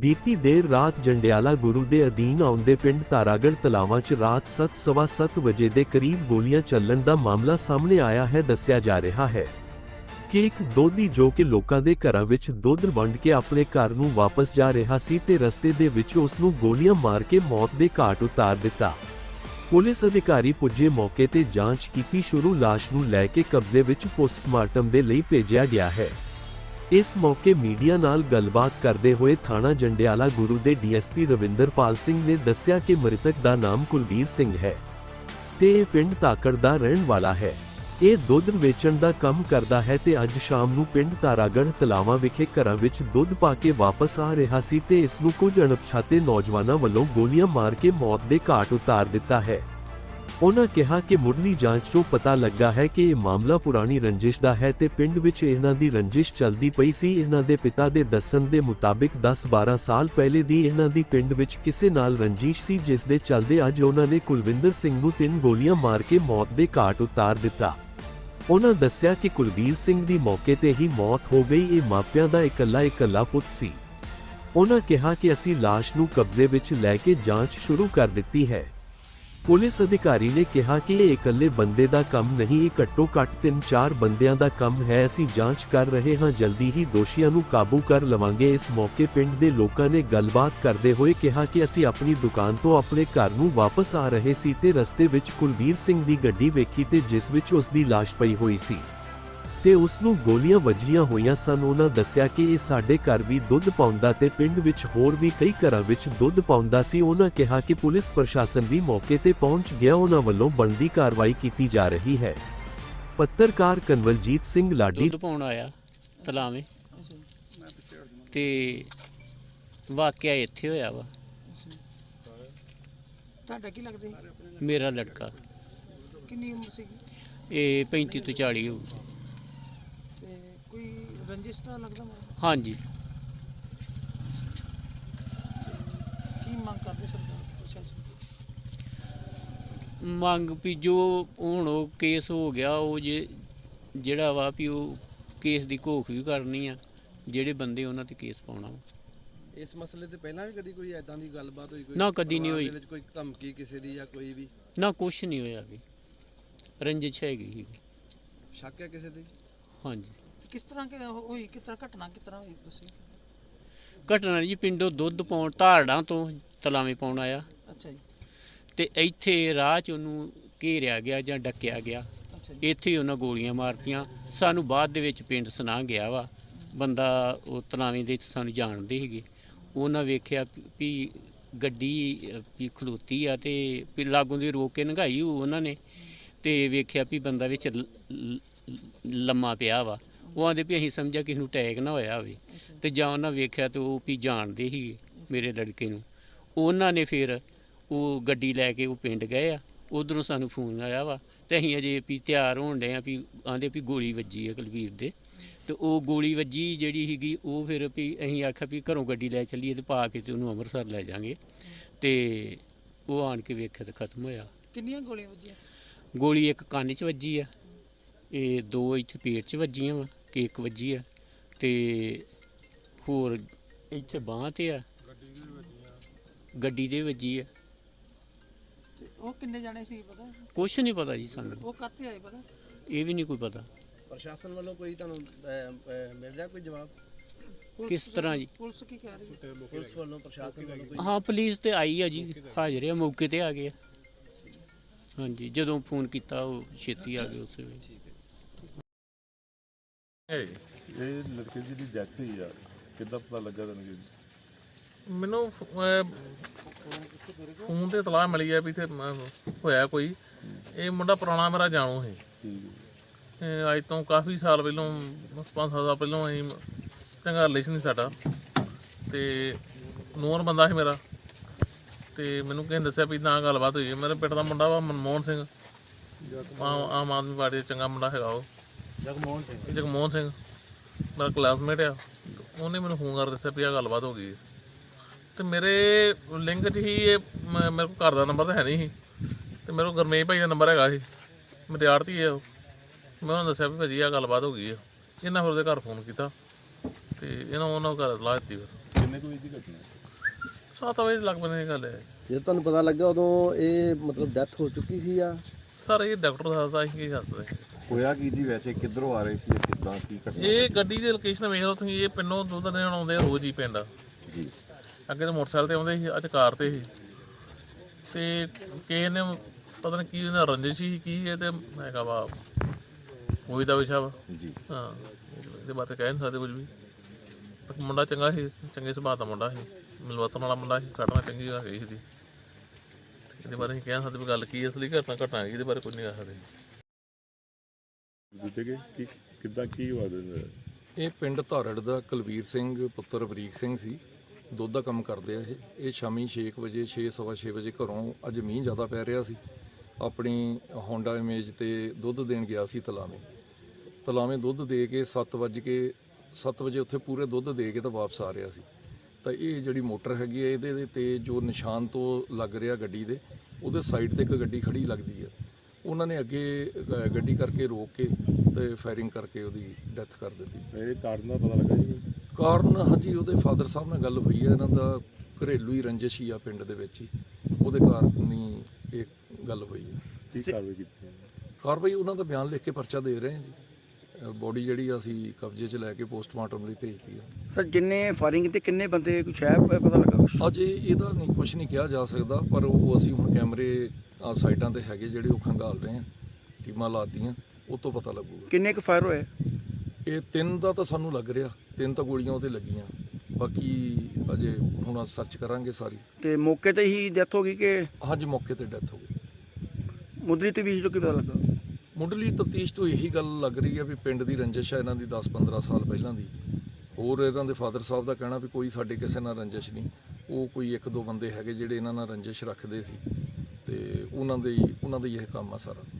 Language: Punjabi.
ਬੀਤੀ ਦੇਰ ਰਾਤ ਜੰਡਿਆਲਾ ਗੁਰੂ ਦੇ ਅਧੀਨ ਆਉਂਦੇ ਪਿੰਡ ਤਾਰਾਗੜ ਤਲਾਵਾਂ 'ਚ ਰਾਤ 7:30 ਵਜੇ ਦੇ ਕਰੀਬ ਗੋਲੀਆਂ ਚੱਲਣ ਦਾ ਮਾਮਲਾ ਸਾਹਮਣੇ ਆਇਆ ਹੈ, ਦੱਸਿਆ ਜਾ ਰਿਹਾ ਹੈ ਕਿ ਇੱਕ ਦੋਧੀ ਜੋ ਕਿ ਲੋਕਾਂ ਦੇ ਘਰਾਂ ਵਿੱਚ ਦੁੱਧ ਵੰਡ ਕੇ ਆਪਣੇ ਘਰ ਨੂੰ ਵਾਪਸ ਜਾ ਰਿਹਾ ਸੀ ਤੇ ਰਸਤੇ ਦੇ ਵਿੱਚ ਉਸ ਨੂੰ ਗੋਲੀਆਂ ਮਾਰ ਕੇ ਮੌਤ ਦੇ ਘਾਟ ਉਤਾਰ ਦਿੱਤਾ। ਪੁਲਿਸ ਅਧਿਕਾਰੀ ਪੁੱਜੇ ਮੌਕੇ ਤੇ ਜਾਂਚ ਕੀਤੀ, ਸ਼ੁਰੂ ਲਾਸ਼ ਨੂੰ ਲੈ ਕੇ ਕਬਜ਼ੇ ਵਿੱਚ ਪੋਸਟਮਾਰਟਮ ਦੇ ਲਈ ਭੇਜਿਆ ਗਿਆ ਹੈ। ਇਸ ਮੌਕੇ ਮੀਡੀਆ ਨਾਲ ਗੱਲਬਾਤ ਕਰਦੇ ਹੋਏ ਥਾਣਾ ਜੰਡਿਆਲਾ ਗੁਰੂ ਦੇ ਡੀਐਸਪੀ ਰਵਿੰਦਰਪਾਲ ਸਿੰਘ ਨੇ ਦੱਸਿਆ ਕਿ ਮ੍ਰਿਤਕ ਦਾ ਨਾਮ ਕੁਲਵੀਰ ਸਿੰਘ ਹੈ ਤੇ ਇਹ ਪਿੰਡ ਤਾਕੜ ਦਾ ਰਹਿਣ ਵਾਲਾ ਹੈ। ਇਹ ਦੁੱਧ ਵੇਚਣ ਦਾ ਕੰਮ ਕਰਦਾ ਹੈ ਤੇ ਅੱਜ ਸ਼ਾਮ ਨੂੰ ਪਿੰਡ ਤਾਰਾਗੜ ਤਲਾਵਾਂ ਵਿਖੇ ਘਰਾਂ ਵਿੱਚ ਦੁੱਧ ਪਾ ਕੇ ਵਾਪਸ ਆ ਰਿਹਾ ਸੀ ਤੇ ਇਸ ਨੂੰ ਕੁਝ ਅਣਪਛਾਤੇ ਨੌਜਵਾਨਾਂ ਵੱਲੋਂ ਗੋਲੀਆਂ ਮਾਰ ਕੇ ਮੌਤ ਦੇ ਘਾਟ ਉਤਾਰ ਦਿੱਤਾ ਹੈ। ਉਹਨਾਂ ਕਿਹਾ ਕਿ ਮੁੱਢਲੀ ਜਾਂਚ ਤੋਂ ਪਤਾ ਲੱਗਾ ਹੈ ਕਿ ਇਹ ਮਾਮਲਾ ਪੁਰਾਣੀ ਰੰਜਿਸ਼ ਦਾ ਹੈ ਤੇ ਪਿੰਡ ਵਿੱਚ ਇਹਨਾਂ ਦੀ ਰੰਜਿਸ਼ ਚੱਲਦੀ ਪਈ ਸੀ। ਇਹਨਾਂ ਦੇ ਪਿਤਾ ਦੇ ਦੱਸਣ ਦੇ ਮੁਤਾਬਿਕ 10-12 ਸਾਲ ਪਹਿਲੇ ਦੀ ਇਹਨਾਂ ਦੀ ਪਿੰਡ ਵਿੱਚ ਕਿਸੇ ਨਾਲ ਰੰਜਿਸ਼ ਸੀ, ਜਿਸ ਦੇ ਚੱਲਦੇ ਅੱਜ ਉਹਨਾਂ ਨੇ ਕੁਲਵਿੰਦਰ ਸਿੰਘ ਨੂੰ ਤਿੰਨ ਗੋਲੀਆਂ ਮਾਰ ਕੇ ਮੌਤ ਦੇ ਘਾਟ ਉਤਾਰ ਦਿੱਤਾ। ਉਹਨਾਂ ਦੱਸਿਆ ਕਿ ਕੁਲਵੀਰ ਸਿੰਘ ਦੀ ਮੌਕੇ ਤੇ ਹੀ ਮੌਤ ਹੋ ਗਈ। ਇਹ ਮਾਪਿਆਂ ਦਾ ਇਕੱਲਾ ਇਕੱਲਾ ਪੁੱਤ ਸੀ। ਉਹਨਾਂ ਕਿਹਾ ਕਿ ਅਸੀਂ ਲਾਸ਼ ਨੂੰ ਕਬਜ਼ੇ ਵਿੱਚ ਲੈ ਕੇ ਜਾਂਚ ਸ਼ੁਰੂ ਕਰ ਦਿੱਤੀ ਹੈ। ਪੁਲਿਸ ਅਧਿਕਾਰੀ ਨੇ ਕਿਹਾ ਕਿ ਇਹ ਇਕੱਲੇ ਬੰਦੇ ਦਾ ਕੰਮ ਨਹੀਂ, ਇਹ ਘੱਟੋ ਘੱਟ 3-4 ਬੰਦਿਆਂ ਦਾ ਕੰਮ ਹੈ। ਅਸੀਂ ਜਾਂਚ ਕਰ ਰਹੇ ਹਾਂ, ਜਲਦੀ ਹੀ ਦੋਸ਼ੀਆਂ ਨੂੰ ਕਾਬੂ ਕਰ ਲਵਾਂਗੇ। ਇਸ ਮੌਕੇ ਪਿੰਡ ਦੇ ਲੋਕਾਂ ਨੇ ਗੱਲਬਾਤ ਕਰਦੇ ਹੋਏ ਕਿਹਾ ਕਿ ਅਸੀਂ ਆਪਣੀ ਦੁਕਾਨ ਤੋਂ ਆਪਣੇ ਘਰ ਨੂੰ ਵਾਪਸ ਆ ਰਹੇ ਸੀ ਤੇ ਰਸਤੇ ਵਿੱਚ ਕੁਲਵੀਰ ਸਿੰਘ ਦੀ ਗੱਡੀ ਵੇਖੀ ਤੇ ਜਿਸ ਵਿੱਚ ਉਸ ਦੀ ਲਾਸ਼ ਪਈ ਹੋਈ ਸੀ। ਤੇ ਉਸ ਨੂੰ ਗੋਲੀਆਂ ਵੱਜੀਆਂ ਹੋਈਆਂ ਸਨ। ਉਹਨਾਂ ਦੱਸਿਆ ਕਿ ਇਹ ਸਾਡੇ ਘਰ ਵੀ ਦੁੱਧ ਪਾਉਂਦਾ ਤੇ ਪਿੰਡ ਵਿੱਚ ਹੋਰ ਵੀ ਕਈ ਘਰਾਂ ਵਿੱਚ ਦੁੱਧ ਪਾਉਂਦਾ ਸੀ। ਉਹਨਾਂ ਕਿਹਾ ਕਿ ਪੁਲਿਸ ਪ੍ਰਸ਼ਾਸਨ ਵੀ ਮੌਕੇ ਤੇ ਪਹੁੰਚ ਗਿਆ। ਉਹਨਾਂ ਵੱਲੋਂ ਬਣਦੀ ਕਾਰਵਾਈ ਕੀਤੀ ਜਾ ਰਹੀ ਹੈ। ਪੱਤਰਕਾਰ ਕਨਵਲਜੀਤ ਸਿੰਘ ਲਾਡੀ ਦੁੱਧ ਪਾਉਣ ਆਇਆ ਤਲਾਵੇਂ। ਤੇ ਵਾਕਿਆ ਇੱਥੇ ਹੋਇਆ ਵਾ। ਤੁਹਾਡਾ ਕੀ ਲੱਗਦਾ ਮੇਰਾ ਲੜਕਾ। ਕਿੰਨੀ ਉਮਰ ਸੀਗੀ? ਇਹ 35 ਤੋਂ 40 ਹੋਊ ਰੰਜਿਸ਼ ਤਾਂ ਲੱਗਦਾ ਮੈਨੂੰ ਹਾਂਜੀ। ਕੀ ਮੰਗ ਕਰਦੇ ਸਰਕਾਰ ਪ੍ਰਸ਼ਾਸਨ ਮੰਗ ਵੀ ਜੋ ਹੁਣ ਉਹ ਕੇਸ ਹੋ ਗਿਆ ਉਹ ਜੇ ਜਿਹੜਾ ਵਾ ਵੀ ਉਹ ਕੇਸ ਦੀ ਘੋਖ ਵੀ ਕਰਨੀ ਆ ਜਿਹੜੇ ਬੰਦੇ ਉਹਨਾਂ ਤੇ ਕੇਸ ਪਾਉਣਾ ਵਾ। ਇਸ ਮਸਲੇ ਤੇ ਪਹਿਲਾਂ ਵੀ ਕਦੀ ਕੋਈ ਐਦਾਂ ਦੀ ਗੱਲਬਾਤ ਹੋਈ ਕੋਈ ਨਾ, ਕਦੀ ਨਹੀਂ ਪਰਿਵਾਰ ਹੋਈ। ਦੇ ਵਿੱਚ ਕੋਈ ਧਮਕੀ ਕਿਸੇ ਦੀ ਜਾਂ ਕੋਈ ਵੀ? ਨਾ ਕੁਛ ਨਹੀਂ ਹੋਇਆ ਵੀ ਰੰਜਿਸ਼ ਹੈਗੀ ਸੀ। ਸ਼ੱਕ ਹੈ ਕਿਸੇ ਤੇ ਹਾਂਜੀ। ਕਿਸ ਤਰ੍ਹਾਂ ਕਿ ਹੋਈ ਕਿਸ ਤਰ੍ਹਾਂ ਘਟਨਾ ਕਿਸ ਤਰ੍ਹਾਂ ਹੋਈ ਦੱਸੋ ਘਟਨਾ ਜੀ ਪਿੰਡੋਂ ਦੁੱਧ ਪਾਉਣ ਧਾਰੜਾਂ ਤੋਂ ਤਲਾਵੇਂ ਪਾਉਣ ਆਇਆ। ਅੱਛਾ ਜੀ। ਤੇ ਇੱਥੇ ਰਾਹ 'ਚ ਉਹਨੂੰ ਘੇਰਿਆ ਗਿਆ ਜਾਂ ਡੱਕਿਆ ਗਿਆ। ਅੱਛਾ ਜੀ। ਇੱਥੇ ਹੀ ਉਹਨਾਂ ਗੋਲੀਆਂ ਮਾਰਤੀਆਂ। ਸਾਨੂੰ ਬਾਅਦ ਦੇ ਵਿੱਚ ਪਿੰਡ ਸੁਣਾ ਗਿਆ ਵਾ। ਬੰਦਾ ਉਹ ਤਲਾਵੇਂ ਦੇ ਸਾਨੂੰ ਜਾਣਦੇ ਸੀਗੇ। ਉਹਨਾਂ ਵੇਖਿਆ ਵੀ- ਗੱਡੀ ਵੀ ਖਲੋਤੀ ਆ ਤੇ ਵੀ ਲਾਗੋਂ ਦੀ ਰੋਕ ਕੇ ਨੰਗਾਈ ਉਹਨਾਂ ਨੇ। ਤੇ ਵੇਖਿਆ ਵੀ ਬੰਦਾ ਵਿੱਚ ਲੰਮਾ ਪਿਆ ਵਾ। ਉਹ ਆਂਦੇ ਵੀ ਅਸੀਂ ਸਮਝਿਆ ਕਿਸੇ ਨੂੰ ਅਟੈਕ ਨਾ ਹੋਇਆ ਹੋਵੇ। ਤੇ ਜਾਂ ਉਹਨਾਂ ਵੇਖਿਆ ਤੇ ਉਹ ਵੀ ਜਾਣਦੇ ਸੀ ਮੇਰੇ ਲੜਕੇ ਨੂੰ। ਉਹਨਾਂ ਨੇ ਫਿਰ ਉਹ ਗੱਡੀ ਲੈ ਕੇ ਉਹ ਪਿੰਡ ਗਏ ਆ। ਉਧਰੋਂ ਸਾਨੂੰ ਫੋਨ ਆਇਆ ਵਾ ਤੇ ਅਸੀਂ ਅਜੇ ਵੀ ਤਿਆਰ ਹੋਣ ਡਏ ਆ ਵੀ ਆਂਦੇ ਵੀ ਗੋਲੀ ਵੱਜੀ ਆ ਕੁਲਵੀਰ ਦੇ। ਤੇ ਉਹ ਗੋਲੀ ਵੱਜੀ ਜਿਹੜੀ ਸੀਗੀ ਉਹ ਫਿਰ ਵੀ ਅਸੀਂ ਆਖਿਆ ਵੀ ਘਰੋਂ ਗੱਡੀ ਲੈ ਚੱਲੀਏ ਤੇ ਪਾ ਕੇ ਤੇ ਉਹਨੂੰ ਅੰਮ੍ਰਿਤਸਰ ਲੈ ਜਾਾਂਗੇ। ਤੇ ਉਹ ਆਣ ਕੇ ਵੇਖਿਆ ਤੇ ਖਤਮ ਹੋਇਆ। ਕਿੰਨੀਆਂ ਗੋਲੀਆਂ ਵੱਜੀਆਂ? ਗੋਲੀ ਇੱਕ ਕੰਨ 'ਚ ਵੱਜੀ ਆ। ਇਹ ਦੋ ਇੱਥੇ ਪੇਟ 'ਚ ਵੱਜੀਆਂ ਵਾ। ਤੇ ਇੱਕ ਵੱਜੀ ਆ ਤੇ ਹੋਰ ਇੱਥੇ ਬਾਂਹ ਤੇ ਆ। ਗੱਡੀ ਦੇ ਵੱਜੀ ਆ। ਤੇ ਉਹ ਕਿੰਨੇ ਜਾਣੇ ਸੀ ਪਤਾ? ਕੁਛ ਨਹੀਂ ਪਤਾ ਜੀ ਸਾਨੂੰ। ਉਹ ਕਾਤੇ ਆਏ ਪਤਾ? ਇਹ ਵੀ ਨਹੀਂ ਕੋਈ ਪਤਾ। ਪ੍ਰਸ਼ਾਸਨ ਵੱਲੋਂ ਕੋਈ ਤੁਹਾਨੂੰ ਅਹ, ਅਹ, ਮਿਲ ਰਿਹਾ ਕੋਈ ਜਵਾਬ? ਪੁਲਿਸ ਕਿਸ ਤਰ੍ਹਾਂ ਜੀ? ਪੁਲਿਸ ਕੀ ਕਹਿ ਰਹੀ ਹੈ? ਪੁਲਿਸ ਵੱਲੋਂ ਪ੍ਰਸ਼ਾਸਨ ਵੱਲੋਂ ਕੋਈ ਹਾਂ ਪੁਲਿਸ ਤੇ ਆਈ ਆ ਜੀ ਹਾਜ਼ਰ ਆ ਮੌਕੇ ਤੇ ਆ ਗਏ ਆ। ਹਾਂਜੀ ਜਦੋਂ ਫੋਨ ਕੀਤਾ ਉਹ ਛੇਤੀ ਆ ਗਏ ਉਸੇ ਵੇਲੇ। ਇਹ ਲੜਕੇ ਦੀ ਡੈਥ ਹੋਈ ਆ ਕਿੱਦਾਂ ਪਤਾ ਲੱਗਾ ਤੈਨੂੰ ਜੀ? ਮੈਨੂੰ ਫੋਨ ਤੇ ਇਤਲਾਹ ਮਿਲੀ ਆ ਵੀ ਮ- ਹੋਇਆ ਕੋਈ। ਇਹ ਮੁੰਡਾ ਪੁਰਾਣਾ ਮੇਰਾ ਜਾਣੂ ਹੈ। ਅੱਜ ਤੋਂ ਕਾਫੀ ਸਾਲ ਪਹਿਲਾਂ ਪੰਜ ਸੱਤ ਸਾਲ ਪਹਿਲਾਂ ਅਸੀਂ ਚੰਗਾ ਰਿਲੇਸ਼ਨ ਸੀ ਸਾਡਾ। ਤੇ ਨੂਰ ਬੰਦਾ ਸੀ ਮੇਰਾ। ਤੇ ਮੈਨੂੰ ਕਿਸੇ ਨੇ ਦੱਸਿਆ ਵੀ ਨਾ ਗੱਲਬਾਤ ਹੋਈ ਮੇਰੇ ਪਿੰਡ ਦਾ ਮੁੰਡਾ ਵਾ ਮਨਮੋਹਨ ਸਿੰਘ। ਆਮ ਆਦਮੀ ਪਾਰਟੀ ਦਾ ਚੰਗਾ ਮੁੰਡਾ ਹੈਗਾ ਉਹ। ਜਗਮੋਹਨ ਸਿੰਘ। ਜਗਮੋਹਨ ਸਿੰਘ ਮੇਰਾ ਕਲਾਸਮੇਟ ਆ। ਉਹਨੇ ਮੈਨੂੰ ਫੋਨ ਕਰ ਦੱਸਿਆ ਵੀ ਆ ਗੱਲਬਾਤ ਹੋ ਗਈ ਹੈ। ਤੇ ਮੇਰੇ ਲਿੰਕ 'ਚ ਹੀ ਇਹ ਮ- ਮੇਰੇ ਕੋਲ ਘਰ ਦਾ ਨੰਬਰ ਤਾਂ ਹੈ ਨਹੀਂ ਸੀ। ਤੇ ਮੇਰੇ ਕੋਲ ਗਰਮੇਸ਼ ਭਾਈ ਦਾ ਨੰਬਰ ਹੈਗਾ ਸੀ। ਮੇਰੇ ਆੜਤੀ ਹੈ ਉਹ। ਮੈਂ ਉਹਨਾਂ ਨੂੰ ਦੱਸਿਆ ਵੀ ਭਾਜੀ ਆ ਗੱਲਬਾਤ ਹੋ ਗਈ ਹੈ ਇਹਨਾਂ ਫਿਰ ਉਹਦੇ ਘਰ ਫੋਨ ਕੀਤਾ। ਤੇ ਇਹਨਾਂ ਉਹਨਾਂ ਨੂੰ ਘਰ ਲਾ ਦਿੱਤੀ ਫਿਰ। ਕਿੰਨੇ ਕੋਈ ਦੀ ਘਟਨਾ ਸੱਤ ਵਜੇ ਲੱਗ ਪੈਣੇ ਗੱਲ ਹੈ। ਜਦੋਂ ਤੁਹਾਨੂੰ ਪਤਾ ਲੱਗਾ ਉਦੋਂ ਇਹ ਮਤਲਬ ਡੈਥ ਹੋ ਚੁੱਕੀ ਸੀ ਆ ਸਰ ਇਹ ਡਾਕਟਰ ਦੱਸਦਾ ਅਸੀਂ ਕੀ ਰਹੇ ਹੋਇਆ ਕੀ ਜੀ? ਵੈਸੇ ਕਿੱਧਰੋਂ ਆ ਰਹੇ ਸੀ ਤੇ ਕਿੱਦਾਂ ਕੀ ਘਟਨਾ ਇਹ ਗੱਡੀ ਦੀ ਲੋਕੇਸ਼ਨ ਵੇਖ ਲਓ ਤੁਸੀਂ ਇਹ ਪਿੰਡੋਂ ਦੁੱਧ ਦੇਣ ਆਉਂਦੇ ਆ ਰੋਜ਼ ਹੀ ਪਿੰਡ। ਜੀ। ਅੱਗੇ ਤਾਂ ਮੋਟਰਸਾਈਕਲ ਤੇ ਆਉਂਦੇ ਸੀ ਅੱਜ ਕਾਰ ਤੇ ਸੀ। ਤੇ ਕਿਸੇ ਨੇ ਪਤਾ ਨਹੀਂ ਕੀ ਇਹਨਾਂ ਰੰਜਿਸ਼ ਸੀ ਕੀ ਇਹ ਤੇ ਮੈਂ ਕਹਾ ਵਾ ਉਹੀ ਦਾ ਵਿਸ਼ਾ ਵਾ। ਜੀ। ਹਾਂ ਇਹਦੇ ਬਾਰੇ ਕਹਿ ਨਹੀਂ ਸਕਦੇ ਕੁਝ ਵੀ। ਪਰ ਮੁੰਡਾ ਚੰਗਾ ਸੀ ਚੰਗੇ ਸੁਭਾਅ ਦਾ ਮੁੰਡਾ ਸੀ। ਮਿਲਵਤਨ ਵਾਲਾ ਮੁੰਡਾ ਸੀ ਘਟਨਾ ਚੰਗੀ ਗਈ ਸੀ। ਇਹਦੇ ਬਾਰੇ ਅਸੀਂ ਕਹਿ ਨਹੀਂ ਸਕਦੇ ਵੀ ਗੱਲ ਕੀ ਅਸਲੀ ਘਟਨਾ ਘਟਨਾ ਹੈਗੀ, ਇਹਦੇ ਬਾਰੇ ਕੁਝ ਨਹੀਂ ਕਹਿ ਸਕਦੇ। ਦੂਜੇ ਕੇ ਕੀ ਕਿੱਦਾਂ ਕੀ ਹੋਇਆ ਇਹਦੇ ਨਾਲ? ਇਹ ਪਿੰਡ ਧਾਰੜ ਦਾ ਕੁਲਵੀਰ ਸਿੰਘ, ਪੁੱਤਰ ਬਰੀਕ ਸਿੰਘ ਸੀ। ਦੁੱਧ ਦਾ ਕੰਮ ਕਰਦੇ ਆ ਇਹ। ਇਹ ਸ਼ਾਮੀ 6 ਵਜੇ 6:30 ਵਜੇ ਘਰੋਂ ਅੱਜ ਮੀਂਹ ਜ਼ਿਆਦਾ ਪੈ ਰਿਹਾ ਸੀ। ਆਪਣੀ ਹੋਂਡਾ ਇਮੇਜ ਤੇ ਦੁੱਧ ਦੇਣ ਗਿਆ ਸੀ ਤਲਾਵੇਂ। ਤਲਾਵੇਂ ਦੁੱਧ ਦੇ ਕੇ 7 ਵਜੇ ਕੇ 7 ਵਜੇ ਉੱਥੇ ਪੂਰੇ ਦੁੱਧ ਦੇ ਕੇ ਤਾਂ ਵਾਪਸ ਆ ਰਿਹਾ ਸੀ। ਤਾਂ ਇਹ ਜਿਹੜੀ ਮੋਟਰ ਹੈਗੀ ਹੈ ਇਹਦੇ ਤੇ ਜੋ ਨਿਸ਼ਾਨ ਤੋਂ ਲੱਗ ਰਿਹਾ ਗੱਡੀ ਦੇ, ਉਹਦੇ ਸਾਈਡ ਤੇ ਇੱਕ ਗੱਡੀ ਖੜੀ ਲੱਗਦੀ ਹੈ ਉਹਨਾਂ ਨੇ ਅੱਗੇ ਅ, ਗੱਡੀ ਕਰਕੇ ਰੋਕ ਕੇ ਤੇ ਫਾਇਰਿੰਗ ਕਰਕੇ ਉਹਦੀ ਡੈਥ ਕਰ ਦਿੱਤੀ। ਇਹ ਕਾਰਨ ਦਾ ਪਤਾ ਲੱਗਾ ਜੀ? ਕਾਰਨ ਹਾਂਜੀ ਉਹਦੇ ਫਾਦਰ ਸਾਹਿਬ ਨਾਲ ਗੱਲ ਹੋਈ ਹੈ। ਇਹਨਾਂ ਦਾ ਘਰੇਲੂ ਹੀ ਰੰਜਿਸ਼ ਹੀ ਆ ਪਿੰਡ ਦੇ ਵਿੱਚ ਹੀ। ਉਹਦੇ ਕਾਰਨ ਹੀ ਇਹ ਗੱਲ ਹੋਈ ਹੈ। ਕੀ ਕਾਰਵਾਈ ਕੀਤੀ ਹੈ? ਕਾਰਵਾਈ ਉਹਨਾਂ ਦਾ ਬਿਆਨ ਲਿਖ ਕੇ ਪਰਚਾ ਦੇ ਰਹੇ ਹਾਂ ਜੀ। ਬੋਡੀ ਜਿਹੜੀ ਅਸੀਂ ਕਬਜ਼ੇ 'ਚ ਲੈ ਕੇ ਪੋਸਟਮਾਰਟਮ ਲਈ ਭੇਜਤੀ ਆ। ਸਰ ਜਿੰਨੇ ਫਾਇਰਿੰਗ ਤੇ ਕਿੰਨੇ ਬੰਦੇ ਕੁਛ ਹੈ ਪ- ਪਤਾ ਲੱਗਾ ਕੁਛ? ਅਜੇ ਇਹਦਾ ਨਹੀਂ ਕੁਝ ਨਹੀਂ ਕਿਹਾ ਜਾ ਸਕਦਾ ਪਰ ਉਹ ਅਸੀਂ ਹੁਣ ਕੈਮਰੇ ਆਹ ਸਾਈਡਾਂ ਤੇ ਹੈਗੇ ਜਿਹੜੇ ਉਹ ਖੰਗਾਲ ਰਹੇ ਹਾਂ ਟੀਮਾਂ ਲਾਤੀਆਂ ਉਹ ਤੋਂ ਪਤਾ ਲੱਗੂਗਾ। ਕਿੰਨੇ ਕੁ ਫਾਇਰ ਹੋਏ? ਇਹ ਤਿੰਨ ਦਾ ਤਾਂ ਸਾਨੂੰ ਲੱਗ ਰਿਹਾ ਤਿੰਨ ਤਾਂ ਗੋਲੀਆਂ ਉਹਦੇ ਲੱਗੀਆਂ। ਬਾਕੀ ਅਜੇ ਹੁਣ ਸਰਚ ਕਰਾਂਗੇ ਸਾਰੀ। ਤੇ ਮੌਕੇ ਤੇ ਹੀ ਡੈਥ ਹੋ ਗਈ ਕਿ ਅੱਜ ਮੌਕੇ ਤੇ ਡੈਥ ਹੋ ਗਈ। ਮੁੱਢਲੀ ਤੇ ਵੀ ਜੋ ਕੀ ਪਤਾ ਲੱਗਾ? ਮੁੱਢਲੀ ਤਫਤੀਸ਼ ਤੋਂ ਇਹੀ ਗੱਲ ਲੱਗ ਰਹੀ ਹੈ ਵੀ ਪਿੰਡ ਦੀ ਰੰਜਿਸ਼ ਹੈ ਇਹਨਾਂ ਦੀ 10-15 ਸਾਲ ਪਹਿਲਾਂ ਦੀ। ਹੋਰ ਇਹਨਾਂ ਦੇ ਫਾਦਰ ਸਾਹਿਬ ਦਾ ਕਹਿਣਾ ਵੀ ਕੋਈ ਸਾਡੇ ਕਿਸੇ ਨਾਲ ਰੰਜਿਸ਼ ਨਹੀਂ। ਉਹ ਕੋਈ ਇੱਕ ਦੋ ਬੰਦੇ ਹੈਗੇ ਜਿਹੜੇ ਇਹਨਾਂ ਨਾਲ ਰੰਜਿਸ਼ ਰੱਖਦੇ ਸੀ। ਤੇ ਉਹਨਾਂ ਦੇ ਉਹਨਾਂ ਦਾ ਹੀ ਇਹ ਕੰਮ ਆ ਸਾਰਾ।